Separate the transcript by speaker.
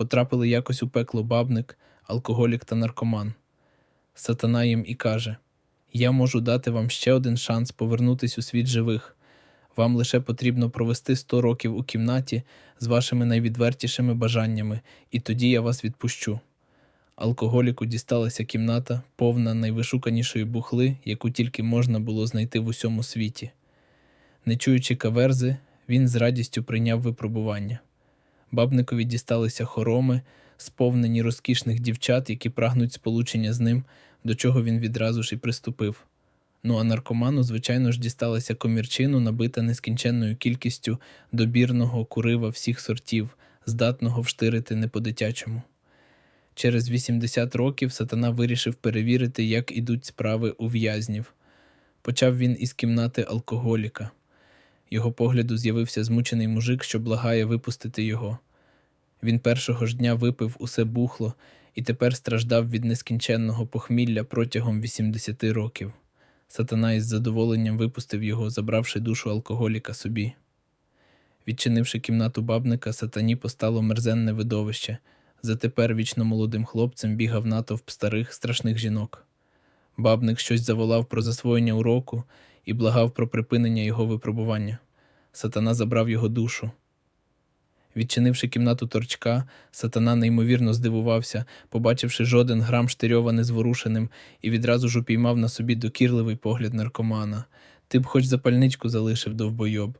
Speaker 1: потрапили якось у пекло бабник, алкоголік та наркоман. Сатана їм і каже: Я можу дати вам ще один шанс повернутись у світ живих. Вам лише потрібно провести 100 років у кімнаті з вашими найвідвертішими бажаннями, і тоді я вас відпущу. Алкоголіку дісталася кімната, повна найвишуканішої бухли, яку тільки можна було знайти в усьому світі. Не чуючи каверзи, він з радістю прийняв випробування. Бабникові дісталися хороми, сповнені розкішних дівчат, які прагнуть сполучення з ним, до чого він відразу ж і приступив. Ну а наркоману, звичайно ж, дісталася комірчину, набита нескінченною кількістю добірного курива всіх сортів, здатного вштирити не по-дитячому. Через 80 років сатана вирішив перевірити, як ідуть справи у в'язнів. Почав він із кімнати алкоголіка. Його погляду з'явився змучений мужик, що благає випустити його. Він першого ж дня випив усе бухло і тепер страждав від нескінченного похмілля протягом 80 років. Сатана із задоволенням випустив його, забравши душу алкоголіка собі. Відчинивши кімнату бабника, сатані постало мерзенне видовище. Затепер вічно молодим хлопцем бігав натовп старих страшних жінок. Бабник щось заволав про засвоєння уроку і благав про припинення його випробування. Сатана забрав його душу. Відчинивши кімнату торчка, сатана неймовірно здивувався, побачивши жоден грам штирьова незворушеним, і відразу ж упіймав на собі докірливий погляд наркомана. Ти б хоч запальничку залишив довбойоб.